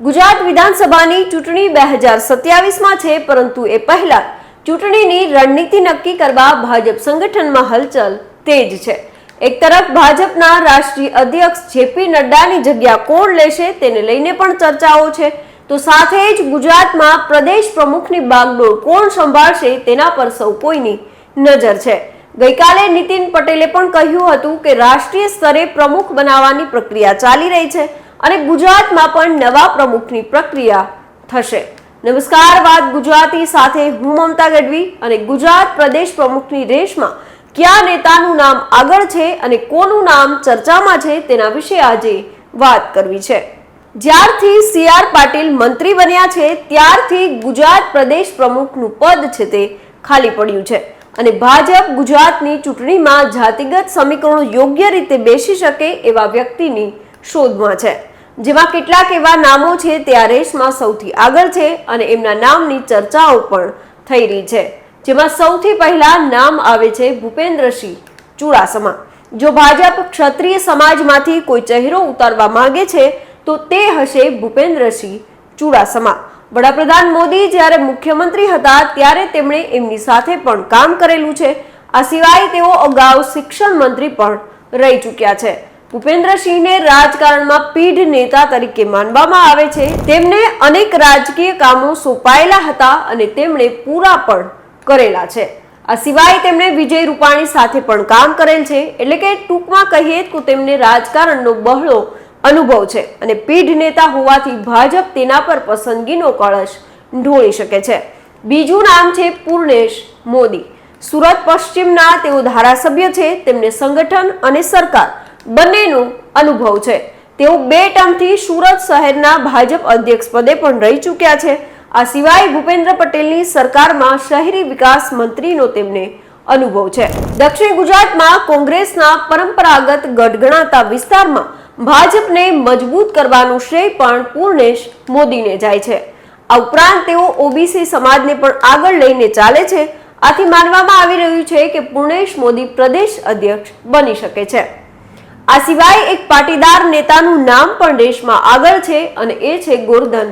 ગુજરાત વિધાનસભાની ચૂંટણી બે હજાર સત્યાવીસમાં છે, પરંતુ એ પહેલા ચૂંટણીની રણનીતિ નક્કી કરવા ભાજપ સંગઠનમાં હલચલ તેજ છે. એક તરફ ભાજપના રાષ્ટ્રીય અધ્યક્ષ જેપી નડ્ડાની જગ્યા કોણ લેશે તેને લઈને પણ ચર્ચાઓ છે. તો સાથે જ ગુજરાતમાં પ્રદેશ પ્રમુખની બાગડોળ કોણ સંભાળશે તેના પર સૌ કોઈની નજર છે. ગઈકાલે નીતિન પટેલે પણ કહ્યું હતું કે રાષ્ટ્રીય સ્તરે પ્રમુખ બનાવવાની પ્રક્રિયા ચાલી રહી છે. અને ગુજરાતમાં પણ નવા પ્રમુખની પ્રક્રિયા થશે. નમસ્કાર, વાત ગુજરાતી સાથે હું મમતા ગઢવી અને ગુજરાત પ્રદેશ પ્રમુખની રેસમાં કયા નેતાનું નામ આગળ છે અને કોનું નામ ચર્ચામાં છે તેના વિશે આજે વાત કરવી છે. જ્યારથી સી આર પાટીલ મંત્રી બન્યા છે, ત્યારથી ગુજરાત પ્રદેશ પ્રમુખનું પદ છે તે ખાલી પડ્યું છે. અને ભાજપ ગુજરાતની ચૂંટણીમાં જાતિગત સમીકરણો યોગ્ય રીતે બેસી શકે એવા વ્યક્તિની શોધમાં છે. જેમાં કેટલાક એવા નામો છે તે રેસમાં સૌથી આગળ છે અને એમના નામની ચર્ચાઓ પણ થઈ રહી છે. જેમાં સૌથી પહેલા નામ આવે છે ભૂપેન્દ્રસિંહ ચુડાસમા. જો ભાજપ ક્ષત્રિય સમાજમાંથી કોઈ ચહેરો ઉતારવા માંગે છે, તો તે હશે ભૂપેન્દ્રસિંહ ચુડાસમા. વડાપ્રધાન મોદી જ્યારે મુખ્યમંત્રી હતા, ત્યારે તેમણે એમની સાથે પણ કામ કરેલું છે. આ સિવાય તેઓ અગાઉ શિક્ષણ મંત્રી પણ રહી ચૂક્યા છે. ભૂપેન્દ્રસિંહને રાજકારણમાં પીઢ નેતા તરીકે માનવામાં આવે છે. તેમને અનેક રાજકીય કામો સોંપાયેલા હતા અને તેમણે પૂરા પણ કરેલા છે. આ સિવાય તેમણે વિજય રૂપાણી સાથે પણ કામ કરેલ છે. એટલે કે ટૂંકમાં કહીએ તો તેમને રાજકારણનો બહળો અનુભવ છે અને પીઢ નેતા હોવાથી ભાજપ તેના પર પસંદગીનો કળશ ઢોળી શકે છે. બીજું નામ છે પૂર્ણેશ મોદી. સુરત પશ્ચિમના તેઓ ધારાસભ્ય છે. તેમને સંગઠન અને સરકાર બંનેનો અનુભવ છે. તેઓ બે ટર્મથી સુરત શહેરના ભાજપ અધ્યક્ષ પદે પણ રહી ચૂક્યા છે. આ સિવાય ભૂપેન્દ્ર પટેલની સરકારમાં શહેરી વિકાસ મંત્રીનો તેમને અનુભવ છે. દક્ષિણ ગુજરાતમાં કોંગ્રેસના પરંપરાગત ગઢગણાતા વિસ્તારમાં ભાજપને મજબૂત કરવાનું શ્રેય પણ પૂર્ણેશ મોદીને જાય છે. આ ઉપરાંત તેઓ ઓબીસી સમાજને પણ આગળ લઈને ચાલે છે. આથી માનવામાં આવી રહ્યું છે કે પૂર્ણેશ મોદી પ્રદેશ અધ્યક્ષ બની શકે છે. આ સિવાય એક પાટીદાર નેતાનું નામ પણ દેશમાં આગળ છે અને એ છે ગોરધન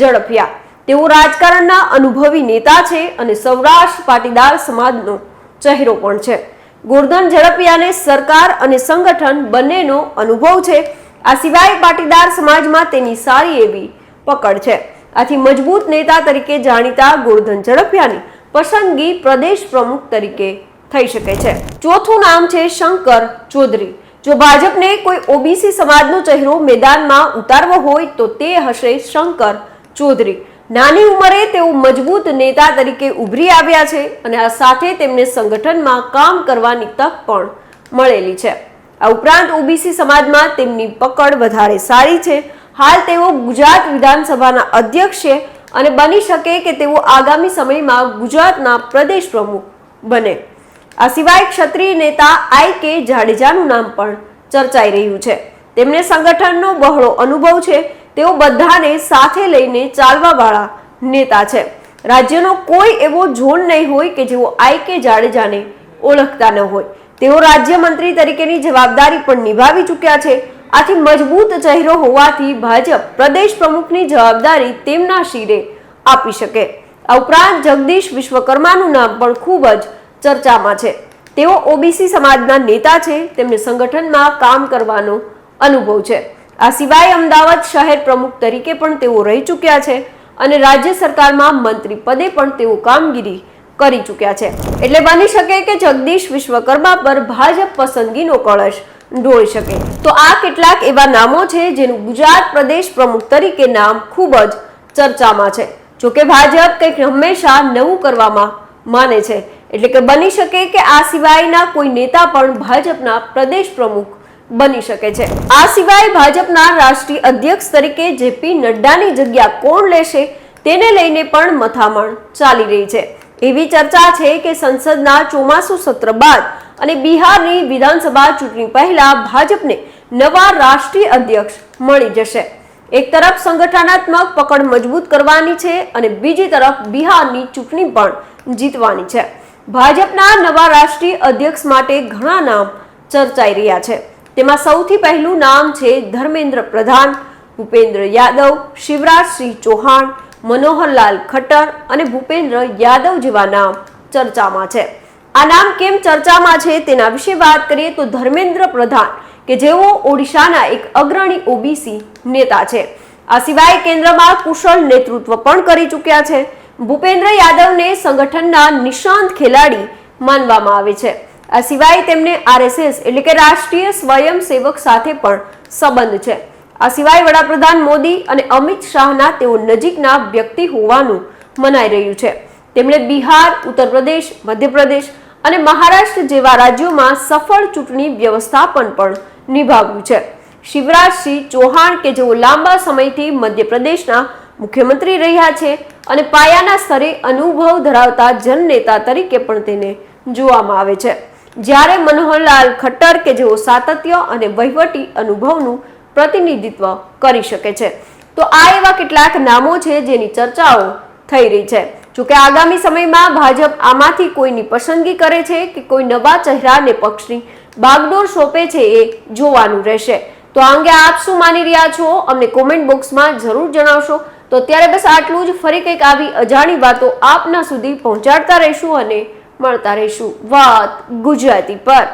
ઝડફિયા. તેઓ રાજકારણના અનુભવી નેતા છે અને સૌરાષ્ટ્ર પાટીદાર સમાજનો ચહેરો પણ છે. ગોરધન ઝડપિયાને સરકાર અને સંગઠન બંનેનો અનુભવ છે. આ સિવાય પાટીદાર સમાજમાં તેની સારી એવી પકડ છે. આથી મજબૂત નેતા તરીકે જાણીતા ગોરધન ઝડપિયાની પસંદગી પ્રદેશ પ્રમુખ તરીકે થઈ શકે છે. ચોથું નામ છે શંકર ચૌધરી. જો ભાજપને કોઈ ઓબીસી સમાજનો ચહેરો મેદાનમાં ઉતારવો હોય તો તે હશે શંકર ચૌધરી. નાની ઉંમરે તેઓ મજબૂત નેતા તરીકે ઉભરી આવ્યા છે અને આ સાથે તેમને સંગઠનમાં કામ કરવાની તક પણ મળેલી છે. આ ઉપરાંત ઓબીસી સમાજમાં તેમની પકડ વધારે સારી છે. હાલ તેઓ ગુજરાત વિધાનસભાના અધ્યક્ષ છે અને બની શકે કે તેઓ આગામી સમયમાં ગુજરાતના પ્રદેશ પ્રમુખ બને. આ સિવાય ક્ષત્રિય નેતા આઈ કે જાડેજાનું નામ પણ ચર્ચાઈ રહ્યું છે. તેમને સંગઠનનો બહોળો અનુભવ છે. તેઓ બધાને સાથે લઈને ચાલવાવાળા નેતા છે. રાજ્યનો કોઈ એવો ઝોન નહીં હોય કે જેઓ આઈ કે જાડેજાને ઓળખતા ન હોય. તેઓ રાજ્યમંત્રી તરીકેની જવાબદારી પણ નિભાવી ચૂક્યા છે. આથી મજબૂત ચહેરો હોવાથી ભાજપ પ્રદેશ પ્રમુખની જવાબદારી તેમના શિરે આપી શકે. આ ઉપરાંત જગદીશ વિશ્વકર્માનું નામ પણ ખૂબ જ ચર્ચામાં છે. તેઓ ઓબીસી સમાજના નેતા છે, તેમને સંગઠનમાં કામ કરવાનો અનુભવ છે. આ સિવાય અમદાવાદ શહેર પ્રમુખ તરીકે પણ તેઓ રહી ચૂક્યા છે અને રાજ્ય સરકારમાં મંત્રી પદે પણ તેઓ કામગીરી કરી ચૂક્યા છે. એટલે બની શકે કે જગદીશ વિશ્વકર્મા પર ભાજપ પસંદગીનો કળશ ઢોળી શકે. તો આ કેટલાક એવા નામો છે, જેનું ગુજરાત પ્રદેશ પ્રમુખ તરીકે નામ ખૂબ જ ચર્ચામાં છે. જોકે ભાજપ કંઈક હંમેશા નવું કરવામાં માને છે. એટલે કે બની શકે કે આ સિવાયના કોઈ નેતા પણ ભાજપના પ્રદેશ પ્રમુખ બની શકે છે. આ સિવાય ભાજપના રાષ્ટ્રીય અધ્યક્ષ તરીકે જેપી નડ્ડાની જગ્યા કોણ લેશે તેને લઈને પણ મથામણ ચાલી રહી છે. એવી ચર્ચા છે કે સંસદના ચોમાસુ સત્ર બાદ અને બિહારની વિધાનસભા ચૂંટણી પહેલા ભાજપને નવા રાષ્ટ્રીય અધ્યક્ષ મળી જશે. એક તરફ સંગઠનાત્મક પકડ મજબૂત કરવાની છે અને બીજી તરફ બિહારની ચૂંટણી પણ જીતવાની છે. ભાજપના નવા રાષ્ટ્રીય અધ્યક્ષ માટે ઘણા નામ ચર્ચાઈ રહ્યા છે. તેમાં સૌથી પહેલું નામ છે ધર્મેન્દ્ર પ્રધાન, ભૂપેન્દ્ર યાદવ શિવરાજસિંહ ચૌહાણ, મનોહરલાલ ખટ્ટર અને ભૂપેન્દ્ર યાદવ જેવા નામ ચર્ચામાં છે. આ નામ કેમ ચર્ચામાં છે તેના વિશે વાત કરીએ તો ધર્મેન્દ્ર પ્રધાન, કે જેઓ ઓડિશાના એક અગ્રણી ઓબીસી નેતા છે. આ સિવાય કેન્દ્રમાં કુશળ નેતૃત્વ પણ કરી ચૂક્યા છે. ભૂપેન્દ્ર યાદવને સંગઠનના નિશાંત ખેલાડી માનવામાં આવે છે. આ સિવાય તેમને આરએસએસ એટલે કે રાષ્ટ્રીય સ્વયંસેવક સાથે પણ સંબંધ છે. આ સિવાય વડાપ્રધાન મોદી અને અમિત શાહના તેઓ નજીકના વ્યક્તિ હોવાનું મનાઈ રહ્યું છે. તેમણે બિહાર ઉત્તર પ્રદેશ મધ્યપ્રદેશ અને મહારાષ્ટ્ર જેવા રાજ્યોમાં સફળ ચૂંટણી વ્યવસ્થાપન પણ નિભાવ્યું છે. શિવરાજસિંહ ચૌહાણ કે જેઓ લાંબા સમયથી મધ્યપ્રદેશના મુખ્યમંત્રી રહ્યા છે અને પાયાના સ્તરે અનુભવ ધરાવતા જનનેતા તરીકે પણ તેને જોવામાં આવે છે. જ્યારે મનોહરલાલ ખટ્ટર કે જેઓ સાતત્ય અને વહીવટી અનુભવનું પ્રતિનિધિત્વ કરી શકે છે, તો આ એવા કેટલાક નામો છે જેની ચર્ચાઓ થઈ રહી છે. જોકે આગામી સમયમાં ભાજપ આમાંથી કોઈની પસંદગી કરે છે કે કોઈ નવા ચહેરાને પક્ષની બાગડોર સોંપે છે એ જોવાનું રહેશે. તો આ અંગે આપ શું માની રહ્યા છો? અમને કોમેન્ટ બોક્સમાં જરૂર જણાવશો. તો અત્યારે બસ આટલું જ. ફરી કંઈક આવી અજાણી વાતો આપના સુધી પહોંચાડતા રહીશું અને મળતા રહીશું. વાત ગુજરાતી પર.